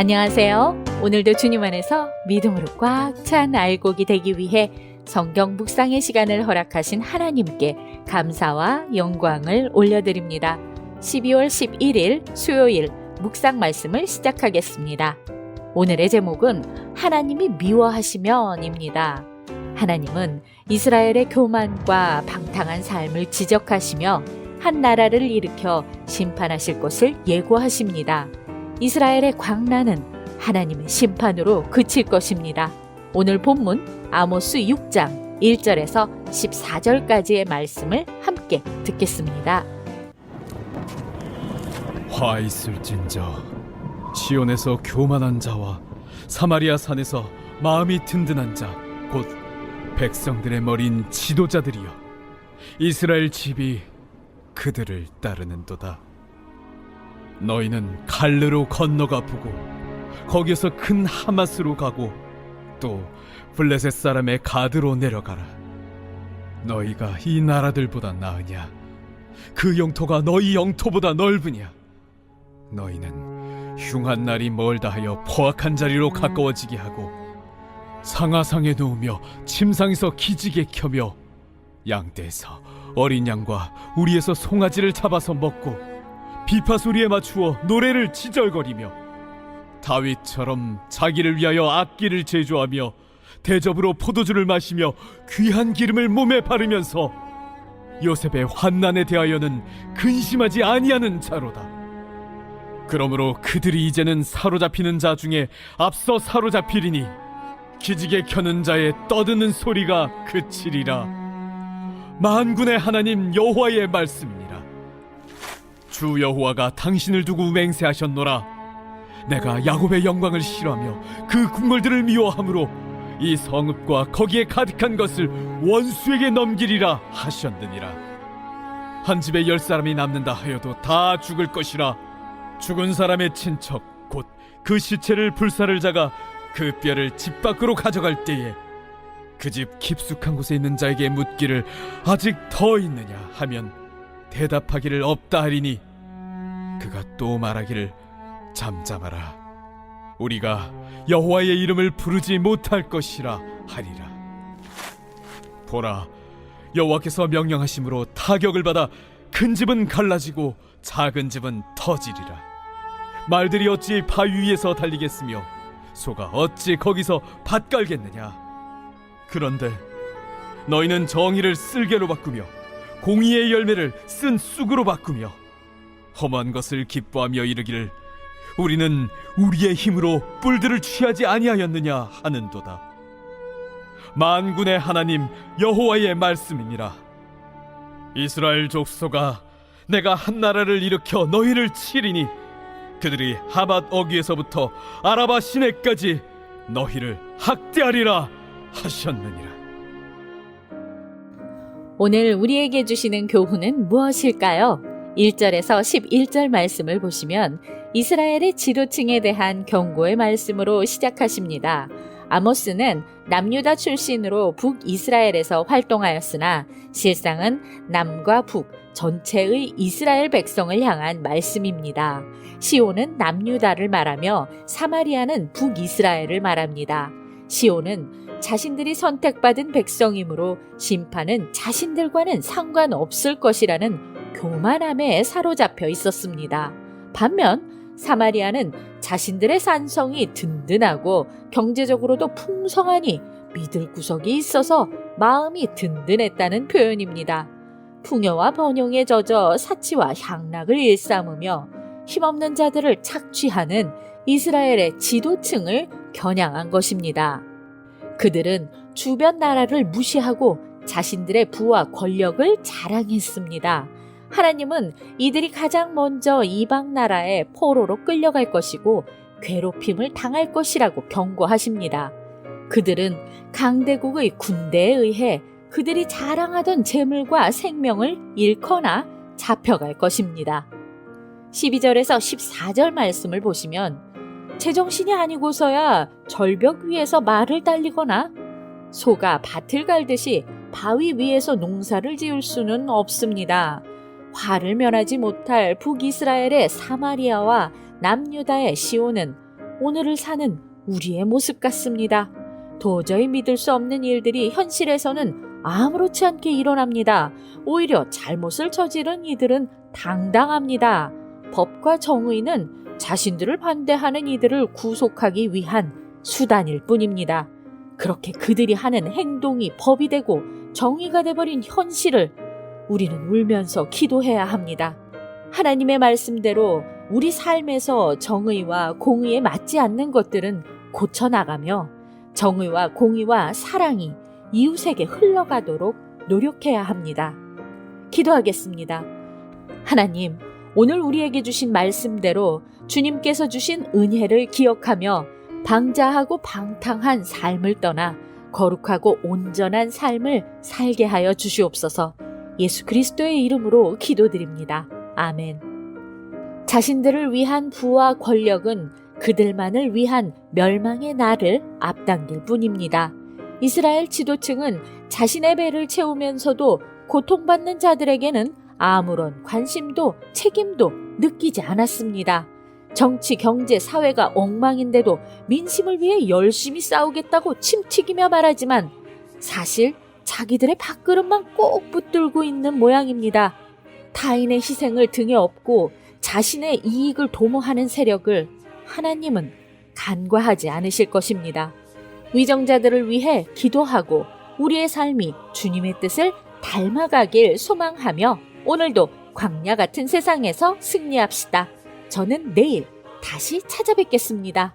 안녕하세요. 오늘도 주님 안에서 믿음으로 꽉 찬 알곡이 되기 위해 성경 묵상의 시간을 허락하신 하나님께 감사와 영광을 올려드립니다. 12월 11일 수요일 묵상 말씀을 시작하겠습니다. 오늘의 제목은 하나님이 미워하시면입니다. 하나님은 이스라엘의 교만과 방탕한 삶을 지적하시며 한 나라를 일으켜 심판하실 것을 예고하십니다. 이스라엘의 광란은 하나님의 심판으로 그칠 것입니다. 오늘 본문 아모스 6장 1절에서 14절까지의 말씀을 함께 듣겠습니다. 화 있을진저 시온에서 교만한 자와 사마리아 산에서 마음이 든든한 자 곧 백성들의 머린 지도자들이여 이스라엘 집이 그들을 따르는도다 너희는 갈르로 건너가 보고 거기에서 큰 하마스로 가고 또 블레셋 사람의 가드로 내려가라. 너희가 이 나라들보다 나으냐? 그 영토가 너희 영토보다 넓으냐? 너희는 흉한 날이 멀다 하여 포악한 자리로 가까워지게 하고 상하상에 누우며 침상에서 기지개 켜며 양떼에서 어린 양과 우리에서 송아지를 잡아서 먹고 비파 소리에 맞추어 노래를 지절거리며 다윗처럼 자기를 위하여 악기를 제조하며 대접으로 포도주를 마시며 귀한 기름을 몸에 바르면서 요셉의 환난에 대하여는 근심하지 아니하는 자로다. 그러므로 그들이 이제는 사로잡히는 자 중에 앞서 사로잡히리니 기지개 켜는 자의 떠드는 소리가 그치리라. 만군의 하나님 여호와의 말씀이니라. 주 여호와가 당신을 두고 맹세하셨노라. 내가 야곱의 영광을 싫어하며 그 궁궐들을 미워함으로 이 성읍과 거기에 가득한 것을 원수에게 넘기리라 하셨느니라. 한 집에 열 사람이 남는다 하여도 다 죽을 것이라. 죽은 사람의 친척 곧 그 시체를 불사를 자가 그 뼈를 집 밖으로 가져갈 때에 그 집 깊숙한 곳에 있는 자에게 묻기를 아직 더 있느냐 하면 대답하기를 없다 하리니 그가 또 말하기를 잠잠하라. 우리가 여호와의 이름을 부르지 못할 것이라 하리라. 보라 여호와께서 명령하심으로 타격을 받아 큰 집은 갈라지고 작은 집은 터지리라. 말들이 어찌 바위 위에서 달리겠으며 소가 어찌 거기서 밭 깔겠느냐? 그런데 너희는 정의를 쓸개로 바꾸며 공의의 열매를 쓴 쑥으로 바꾸며 험한 것을 기뻐하며 이르기를 우리는 우리의 힘으로 뿔들을 취하지 아니하였느냐 하는도다 만군의 하나님 여호와의 말씀이니라 이스라엘 족속아 내가 한 나라를 일으켜 너희를 치리니 그들이 하맛 어귀에서부터 아라바 시내까지 너희를 학대하리라 하셨느니라. 오늘 우리에게 주시는 교훈은 무엇일까요? 1절에서 11절 말씀을 보시면 이스라엘의 지도층에 대한 경고의 말씀으로 시작하십니다. 아모스는 남유다 출신으로 북이스라엘에서 활동하였으나 실상은 남과 북 전체의 이스라엘 백성을 향한 말씀입니다. 시온은 남유다를 말하며 사마리아는 북이스라엘을 말합니다. 시온은 자신들이 선택받은 백성이므로 심판은 자신들과는 상관없을 것이라는 교만함에 사로잡혀 있었습니다. 반면 사마리아는 자신들의 산성이 든든하고 경제적으로도 풍성하니 믿을 구석이 있어서 마음이 든든했다는 표현입니다. 풍요와 번영에 젖어 사치와 향락을 일삼으며 힘없는 자들을 착취하는 이스라엘의 지도층을 겨냥한 것입니다. 그들은 주변 나라를 무시하고 자신들의 부와 권력을 자랑했습니다. 하나님은 이들이 가장 먼저 이방 나라의 포로로 끌려갈 것이고 괴롭힘을 당할 것이라고 경고하십니다. 그들은 강대국의 군대에 의해 그들이 자랑하던 재물과 생명을 잃거나 잡혀갈 것입니다. 12절에서 14절 말씀을 보시면 제정신이 아니고서야 절벽 위에서 말을 달리거나 소가 밭을 갈듯이 바위 위에서 농사를 지을 수는 없습니다. 화를 면하지 못할 북이스라엘의 사마리아와 남유다의 시온은 오늘을 사는 우리의 모습 같습니다. 도저히 믿을 수 없는 일들이 현실에서는 아무렇지 않게 일어납니다. 오히려 잘못을 저지른 이들은 당당합니다. 법과 정의는 자신들을 반대하는 이들을 구속하기 위한 수단일 뿐입니다. 그렇게 그들이 하는 행동이 법이 되고 정의가 돼버린 현실을 우리는 울면서 기도해야 합니다. 하나님의 말씀대로 우리 삶에서 정의와 공의에 맞지 않는 것들은 고쳐나가며 정의와 공의와 사랑이 이웃에게 흘러가도록 노력해야 합니다. 기도하겠습니다. 하나님, 오늘 우리에게 주신 말씀대로 주님께서 주신 은혜를 기억하며 방자하고 방탕한 삶을 떠나 거룩하고 온전한 삶을 살게 하여 주시옵소서 예수 그리스도의 이름으로 기도드립니다. 아멘. 자신들을 위한 부와 권력은 그들만을 위한 멸망의 날을 앞당길 뿐입니다. 이스라엘 지도층은 자신의 배를 채우면서도 고통받는 자들에게는 아무런 관심도 책임도 느끼지 않았습니다. 정치, 경제, 사회가 엉망인데도 민심을 위해 열심히 싸우겠다고 침튀기며 말하지만 사실 자기들의 밥그릇만 꼭 붙들고 있는 모양입니다. 타인의 희생을 등에 업고 자신의 이익을 도모하는 세력을 하나님은 간과하지 않으실 것입니다. 위정자들을 위해 기도하고 우리의 삶이 주님의 뜻을 닮아가길 소망하며 오늘도 광야 같은 세상에서 승리합시다. 저는 내일 다시 찾아뵙겠습니다.